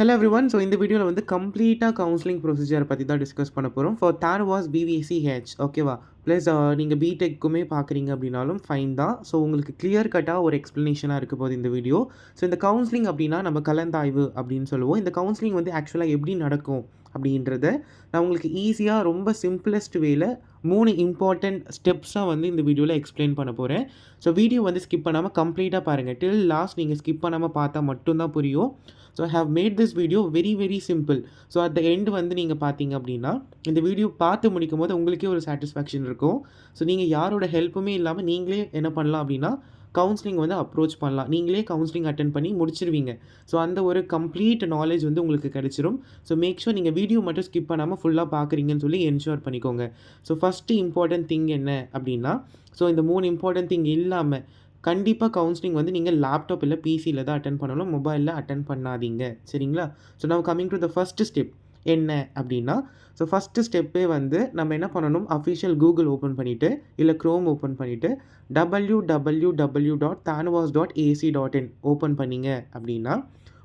Hello every one so இந்த வீடியோவில் வந்து கம்ப்ளீட்டாக கவுன்சிலிங் ப்ரொசீஜர் பற்றி தான் டிஸ்கஸ் பண்ண போகிறோம் for there was BVSc H ஓகேவா uh, ப்ளஸ் நீங்கள் பிடெக்குமே பார்க்குறீங்க அப்படின்னாலும் ஃபைன் தான். ஸோ உங்களுக்கு கிளியர் கட்டாக ஒரு எக்ஸ்ப்ளனேஷனாக இருக்க போகுது இந்த வீடியோ ஸோ இந்த கவுன்சிலிங் அப்படின்னா நம்ம கலந்தாய்வு அப்படின்னு சொல்லுவோம். இந்த கவுன்சிலிங் வந்து ஆக்சுவலாக எப்படி நடக்கும் அப்படின்றத நான் உங்களுக்கு ஈஸியாக ரொம்ப சிம்பிளஸ்ட் வேல மூணு இம்பார்ட்டண்ட் ஸ்டெப்ஸாக வந்து இந்த வீடியோவில் எக்ஸ்பிளைன் பண்ண போகிறேன் ஸோ வீடியோ வந்து ஸ்கிப் பண்ணாமல் கம்ப்ளீட்டாக பாருங்கள் டில் லாஸ்ட் நீங்கள் ஸ்கிப் பண்ணாமல் பார்த்தா மட்டும்தான் புரியும். So how made this video very very simple so at the end வந்து நீங்கள் பார்த்தீங்க அப்படின்னா இந்த வீடியோ பார்த்து முடிக்கும் போது உங்களுக்கே ஒரு சாட்டிஸ்ஃபேக்ஷன் இருக்கும். ஸோ நீங்கள் யாரோட ஹெல்ப்புமே இல்லாமல் நீங்களே என்ன பண்ணலாம் அப்படின்னா கவுன்சிலிங் வந்து அப்ரோச் பண்ணலாம். நீங்களே கவுன்சிலிங் அட்டன் பண்ணி முடிச்சிருவீங்க. ஸோ அந்த ஒரு கம்ப்ளீட் நாலேஜ் வந்து உங்களுக்கு கிடைச்சிரும். ஸோ மேக் ஷூர் நீங்கள் வீடியோ மட்டும் ஸ்கிப் பண்ணாமல் ஃபுல்லாக பார்க்குறீங்கன்னு சொல்லி என்ஷூர் பண்ணிக்கோங்க. ஸோ ஃபஸ்ட்டு இம்பார்ட்டன்ட் திங் என்ன அப்படின்னா ஸோ இந்த மூணு இம்பார்ட்டன்ட் திங் இல்லாமல் கண்டிப்பாக கவுன்சிலிங் வந்து நீங்கள் லேப்டாப் இல்லை பிசியில் தான் அட்டன் பண்ணணும். மொபைலில் அட்டன் பண்ணாதீங்க. சரிங்களா? ஸோ நம்ம coming to the first step என்ன அப்படின்னா ஸோ ஃபஸ்ட்டு ஸ்டெப்பே வந்து நம்ம என்ன பண்ணணும்? அஃபிஷியல் கூகுள் ஓப்பன் பண்ணிவிட்டு இல்லை க்ரோம் ஓப்பன் பண்ணிவிட்டு W W W dot TANUVAS dot AC dot in open பண்ணிங்க அப்படின்னா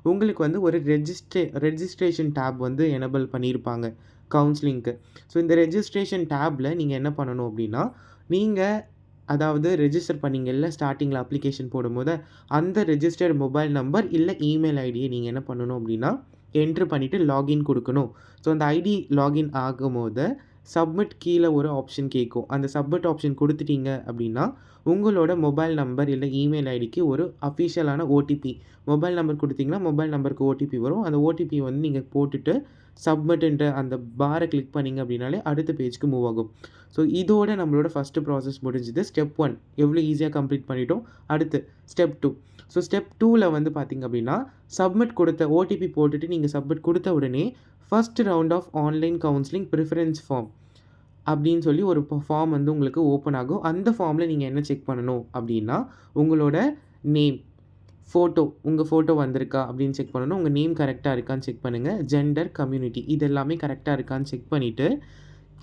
உங்களுக்கு வந்து ஒரு ரெஜிஸ்ட்ரே ரெஜிஸ்ட்ரேஷன் டேப் வந்து எனபிள் பண்ணியிருப்பாங்க கவுன்சிலிங்க்கு ஸோ இந்த ரெஜிஸ்ட்ரேஷன் டேப்பில் நீங்கள் என்ன பண்ணணும் அப்படின்னா நீங்கள் அதாவது ரெஜிஸ்டர் பண்ணிங்கல்ல ஸ்டார்டிங்கில் அப்ளிகேஷன் போடும்போது அந்த ரெஜிஸ்டர்ட் மொபைல் நம்பர் இல்லை இமெயில் ஐடியை நீங்கள் என்ன பண்ணணும் அப்படின்னா என்ட்ரு பண்ணிவிட்டு லாகின் கொடுக்கணும். ஸோ அந்த ஐடி லாகின் ஆகும்போது சப்மிட் கீழே ஒரு ஆப்ஷன் கேட்கும் அந்த சப்மிட் ஆப்ஷன் கொடுத்துட்டீங்க அப்படின்னா உங்களோட மொபைல் நம்பர் இல்லை இமெயில் ஐடிக்கு ஒரு அஃபிஷியலான ஓடிபி மொபைல் நம்பர் கொடுத்தீங்கன்னா மொபைல் நம்பருக்கு ஓடிபி வரும். அந்த ஓடிபி வந்து நீங்கள் போட்டுட்டு சப்மிட்ன்ற அந்த பாரை கிளிக் பண்ணிங்க அப்படின்னாலே அடுத்த பேஜ்க்கு மூவ் ஆகும். ஸோ இதோட நம்மளோட ஃபஸ்ட்டு ப்ராசஸ் முடிஞ்சுது. ஸ்டெப் ஒன் எவ்வளோ ஈஸியாக கம்ப்ளீட் பண்ணிட்டோம். அடுத்து ஸ்டெப் டூ ஸோ ஸ்டெப் டூவில் வந்து பார்த்திங்க அப்படின்னா சப்மிட் கொடுத்த ஓடிபி போட்டுட்டு நீங்கள் சப்மிட் கொடுத்த உடனே first round of online counselling preference form அப்படின்னு சொல்லி ஒரு ஃபார்ம் வந்து உங்களுக்கு ஓப்பன் ஆகும். அந்த ஃபார்மில் நீங்கள் என்ன செக் பண்ணணும் அப்படின்னா உங்களோட நேம் ஃபோட்டோ உங்கள் ஃபோட்டோ வந்திருக்கா அப்படின்னு செக் பண்ணணும். உங்கள் நேம் கரெக்டாக இருக்கான்னு செக் பண்ணுங்கள் ஜெண்டர் கம்யூனிட்டி இது எல்லாமே கரெக்டாக இருக்கான்னு செக் பண்ணிவிட்டு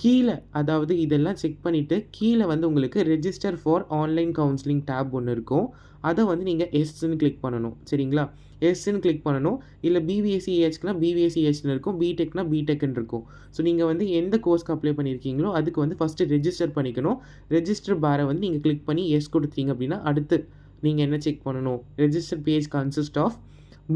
கீழே அதாவது இதெல்லாம் செக் பண்ணிவிட்டு கீழே வந்து உங்களுக்கு register for online counselling tab ஒன்று இருக்கும். அதை வந்து நீங்கள் எஸ்ன்னு கிளிக் பண்ணணும். சரிங்களா? எஸ்ன்னு கிளிக் பண்ணணும். இல்லை பிபிஎஸ்சி ஏஹெச்க்குனா பிபிஎஸ்சி ஏஹெச்னு இருக்கும். பிடெக்னா பிடெக்னு இருக்கும். ஸோ நீங்கள் வந்து எந்த கோர்ஸ்க்கு அப்ளை பண்ணியிருக்கீங்களோ அதுக்கு வந்து ஃபஸ்ட்டு ரெஜிஸ்டர் பண்ணிக்கணும். ரெஜிஸ்டர் பாரை வந்து நீங்கள் கிளிக் பண்ணி எஸ் கொடுத்தீங்க அப்படின்னா அடுத்து நீங்கள் என்ன செக் பண்ணணும்? ரெஜிஸ்டர் பேஜ் கன்சிஸ்ட் ஆஃப்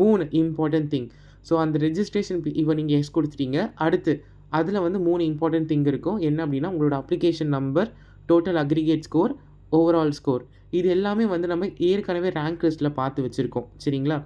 மூணு இம்பார்ட்டன்ட் திங் ஸோ அந்த ரெஜிஸ்ட்ரேஷன் இப்போ நீங்கள் எஸ் கொடுத்துட்டீங்க. அடுத்து அதில் வந்து மூணு இம்பார்ட்டன்ட் திங் இருக்கும். என்ன அப்படின்னா உங்களோட application number total aggregate score overall score இது எல்லாமே வந்து நம்ம ஏற்கனவே ரேங்க் லிஸ்ட்டில் பார்த்து வச்சுருக்கோம். சரிங்களா?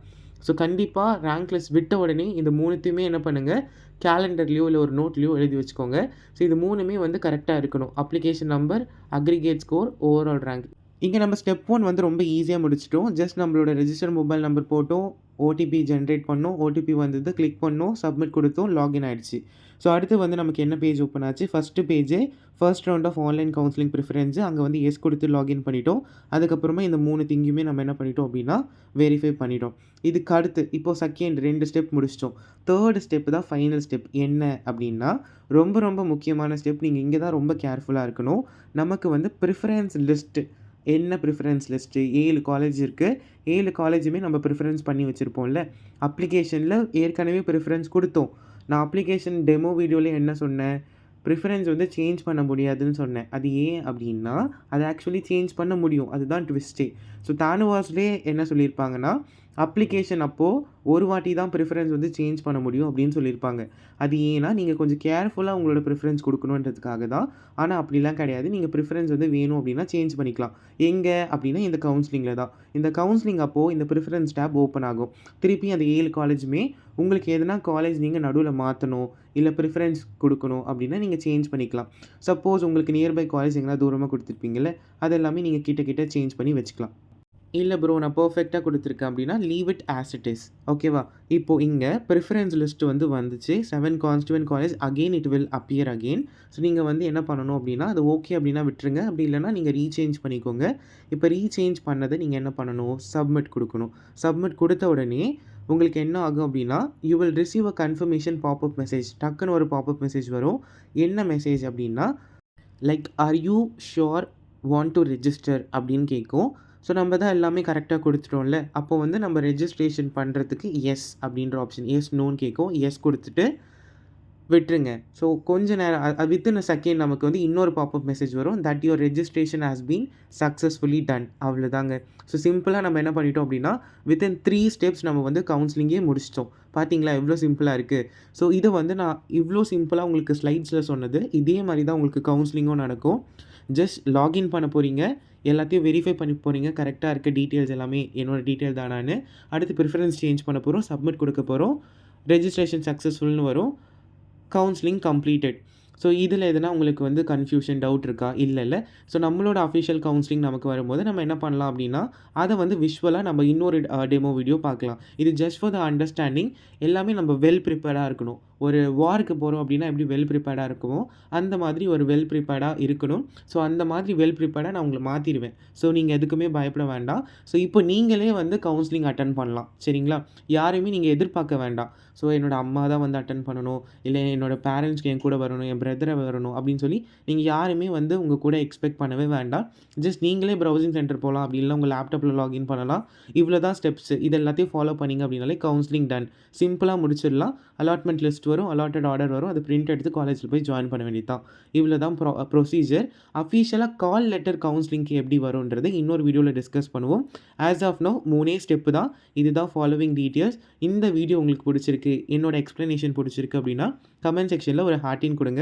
ஸோ கண்டிப்பாக ரேங்க் லிஸ்ட் விட்ட உடனே இந்த மூணுத்தையுமே என்ன பண்ணுங்கள் கேலண்டர்லேயோ இல்லை ஒரு நோட்லேயோ எழுதி வச்சுக்கோங்க. ஸோ இது மூணுமே வந்து கரெக்டாக இருக்கணும். Application number aggregate score overall rank இங்கே நம்ம ஸ்டெப் ஒன் வந்து ரொம்ப ஈஸியாக முடிச்சிட்டோம். ஜஸ்ட் நம்மளோட ரெஜிஸ்டர் மொபைல் நம்பர் போட்டோம். ஓடிபி ஜென்ரேட் பண்ணோம். ஓடிபி வந்தது கிளிக் பண்ணோம். சப்மிட் கொடுத்தோம். லாகின் ஆகிடுச்சு ஸோ அடுத்து வந்து நமக்கு என்ன பேஜ் ஓப்பன் ஆச்சு? First பேஜே first round of online counselling preference அங்கே வந்து எஸ் கொடுத்து லாகின் பண்ணிட்டோம். அதுக்கப்புறமா இந்த மூணு திங்குமே நம்ம என்ன பண்ணிட்டோம் அப்படின்னா வெரிஃபை பண்ணிட்டோம். இதுக்கு அடுத்து இப்போ செகண்ட் ரெண்டு ஸ்டெப் முடிச்சிட்டோம். தேர்ட் ஸ்டெப் தான் ஃபைனல் ஸ்டெப் என்ன அப்படின்னா ரொம்ப ரொம்ப முக்கியமான ஸ்டெப் நீங்கள் இங்கே தான் ரொம்ப கேர்ஃபுல்லாக இருக்கணும். நமக்கு வந்து ப்ரிஃபரன்ஸ் லிஸ்ட்டு என்ன ப்ரிஃபரன்ஸ் லிஸ்ட்டு ஏழு காலேஜ் இருக்குது ஏழு காலேஜுமே நம்ம ப்ரிஃபரன்ஸ் பண்ணி வச்சுருப்போம்ல. அப்ளிகேஷனில் ஏற்கனவே ப்ரிஃபரன்ஸ் கொடுத்தோம். நான் அப்ளிகேஷன் டெமோ வீடியோவில் என்ன சொன்னேன்? ப்ரிஃபரன்ஸ் வந்து சேஞ்ச் பண்ண முடியாதுன்னு சொன்னேன். அது ஏன் அப்படின்னா அதை ஆக்சுவலி சேஞ்ச் பண்ண முடியும். அதுதான் ட்விஸ்ட்டே ஸோ தானுவாஸ்லேயே என்ன சொல்லியிருப்பாங்கன்னா அப்ளிகேஷன் அப்போது ஒரு வாட்டி தான் ப்ரிஃபரன்ஸ் வந்து சேஞ்ச் பண்ண முடியும் அப்படின்னு சொல்லியிருப்பாங்க. அது ஏன்னா நீங்கள் கொஞ்சம் கேர்ஃபுல்லாக உங்களோட ப்ரிஃபரன்ஸ் கொடுக்கணுன்றதுக்காக தான். ஆனால் அப்படிலாம் கிடையாது. நீங்கள் ப்ரிஃபரன்ஸ் வந்து வேணும் அப்படின்னா சேஞ்ச் பண்ணிக்கலாம். எங்கே? அப்படின்னா இந்த கவுன்சிலிங்கில் தான். இந்த கவுன்சிலிங் அப்போது இந்த ப்ரிஃபரன்ஸ் டேப் ஓப்பன் ஆகும். திருப்பி அந்த ஏழு காலேஜுமே உங்களுக்கு எதனா காலேஜ் நீங்கள் நடுவில் மாற்றணும் இல்லை ப்ரிஃபரன்ஸ் கொடுக்கணும் அப்படின்னா நீங்கள் சேஞ்ச் பண்ணிக்கலாம். சப்போஸ் உங்களுக்கு நியர்பை காலேஜ் எங்கன்னா தூரமாக கொடுத்துருப்பீங்கள்ல அது எல்லாமே நீங்கள் கிட்ட கிட்ட சேஞ்ச் பண்ணி வச்சுக்கலாம். இல்லை ப்ரோ நான் பர்ஃபெக்டாக கொடுத்துருக்கேன் அப்படின்னா leave it as it is ஓகேவா இப்போது இங்கே ப்ரிஃபரன்ஸ் லிஸ்ட் வந்து வந்துச்சு. Seven constituent college again it will appear again so நீங்கள் வந்து என்ன பண்ணணும் அப்படின்னா அது ஓகே அப்படின்னா விட்டுருங்க. அப்படி இல்லைனா நீங்கள் ரீசேஞ்ச் பண்ணிக்கோங்க. இப்போ ரீசேஞ்ச் பண்ணதை நீங்கள் என்ன பண்ணணும்? சப்மிட் கொடுக்கணும். சப்மிட் கொடுத்த உடனே உங்களுக்கு என்ன ஆகும் அப்படின்னா you will receive a confirmation popup message டக்குன்னு ஒரு பாப்அப் மெசேஜ் வரும். என்ன மெசேஜ் அப்படின்னா like are you sure want to register அப்படின்னு கேட்கும். ஸோ நம்ம தான் எல்லாமே கரெக்டாக கொடுத்துட்டோம்ல அப்போ வந்து நம்ம ரெஜிஸ்ட்ரேஷன் பண்ணுறதுக்கு எஸ் அப்படின்ற ஆப்ஷன் எஸ், நோன்னு கேட்கும். எஸ் கொடுத்துட்டு விட்டுருங்க. ஸோ கொஞ்ச நேரம் வித்தின் அ செகண்ட் நமக்கு வந்து இன்னொரு பாப்பப் மெசேஜ் வரும். That your registration has been successfully done. அவ்வளோதாங்க. ஸோ சிம்பிளாக நம்ம என்ன பண்ணிட்டோம் அப்படின்னா, வித்தின் த்ரீ ஸ்டெப்ஸ் நம்ம வந்து கவுன்சிலிங்கே முடிச்சிட்டோம் பார்த்தீங்களா எவ்வளோ சிம்பிளாக இருக்குது ஸோ இதை வந்து நான் இவ்வளோ சிம்பிளாக உங்களுக்கு ஸ்லைட்ஸில் சொன்னது. இதே மாதிரி தான் உங்களுக்கு கவுன்சிலிங்கும் நடக்கும். ஜஸ்ட் லாகின் பண்ண போகிறீங்க எல்லாத்தையும் வெரிஃபை பண்ணி போகிறீங்க கரெக்டாக இருக்க டீட்டெயில்ஸ் எல்லாமே என்னோட டீட்டெயில் தானான்னு. அடுத்து ப்ரிஃபரன்ஸ் சேஞ்ச் பண்ண போகிறோம் சப்மிட் கொடுக்க போகிறோம் ரெஜிஸ்ட்ரேஷன் சக்ஸஸ்ஃபுல்னு வரும். Counselling completed. ஸோ இதில் எதனா உங்களுக்கு வந்து கன்ஃப்யூஷன், டவுட் இருக்கா? இல்லல்ல. ஸோ நம்மளோட அஃபிஷியல் கவுன்சிலிங் நமக்கு வரும்போது நம்ம என்ன பண்ணலாம் அப்படின்னா, அதை வந்து விஷுவலாக நம்ம இன்னொரு டெமோ வீடியோ பார்க்கலாம். இது ஜஸ்ட் ஃபார் த அண்டர்ஸ்டாண்டிங். எல்லாமே நம்ம வெல் ப்ரிப்பேர்டாக இருக்கணும். ஒரு வார்க்கு போகிறோம் அப்படின்னா எப்படி வெல் ப்ரிப்பேர்டாக இருக்குமோ, அந்த மாதிரி ஒரு வெல் ப்ரிப்பேர்டாக இருக்கணும். ஸோ அந்த மாதிரி வெல் ப்ரிப்பேர்டாக நான் உங்களை மாற்றிடுவேன் ஸோ நீங்கள் எதுக்குமே பயப்பட வேண்டாம். ஸோ இப்போ நீங்களே வந்து கவுன்சிலிங் அட்டன் பண்ணலாம். சரிங்களா? யாரையுமே நீங்கள் எதிர்பார்க்க வேண்டாம். ஸோ என்னோடய அம்மா தான் வந்து அட்டன் பண்ணணும். இல்லை என்னோட பேரண்ட்ஸ்க்கு என் கூட வரணும். என் பிரதர் வரணும் அப்படின்னு சொல்லி நீங்கள் யாருமே வந்து உங்கள் கூட எக்ஸ்பெக்ட் பண்ணவே வேண்டாம். ஜஸ்ட் நீங்களே ப்ரௌசிங் சென்டர் போகலாம் அப்படி இல்லனா உங்கள் லேப்டாப்பில் லாகின் பண்ணலாம். இவ்வளோ தான் ஸ்டெப்ஸ். இது எல்லாத்தையும் ஃபாலோ பண்ணீங்க அப்படின்னாலே கவுன்சிலிங் டன். சிம்பிளாக முடிச்சிடலாம். அலாட்மெண்ட் லிஸ்ட் வரும். அலாட்டட் ஆர்டர் வரும். அது பிரிண்ட் எடுத்து காலேஜில் போய் ஜாயின் பண்ண வேண்டியது தான். இவ்வளோ தான் ப்ரொ ப்ரொசீஜர். அஃபீஷியலாக கால் லெட்டர் கவுன்சிலிங்க்கு எப்படி வரும்ன்றது இன்னொரு வீடியோவில் டிஸ்கஸ் பண்ணுவோம். ஆஸ் ஆஃப் நோ மூணே ஸ்டெப்பு தான். இதுதான் ஃபாலோவிங் டீட்டெயில்ஸ். இந்த வீடியோ உங்களுக்கு பிடிச்சிருக்கு என்னோட எக்ஸ்ப்ளனேஷன் பிடிச்சிருக்கு அப்படின்னா, கமெண்ட் செக்ஷனில் ஒரு ஹார்ட்டின் கொடுங்க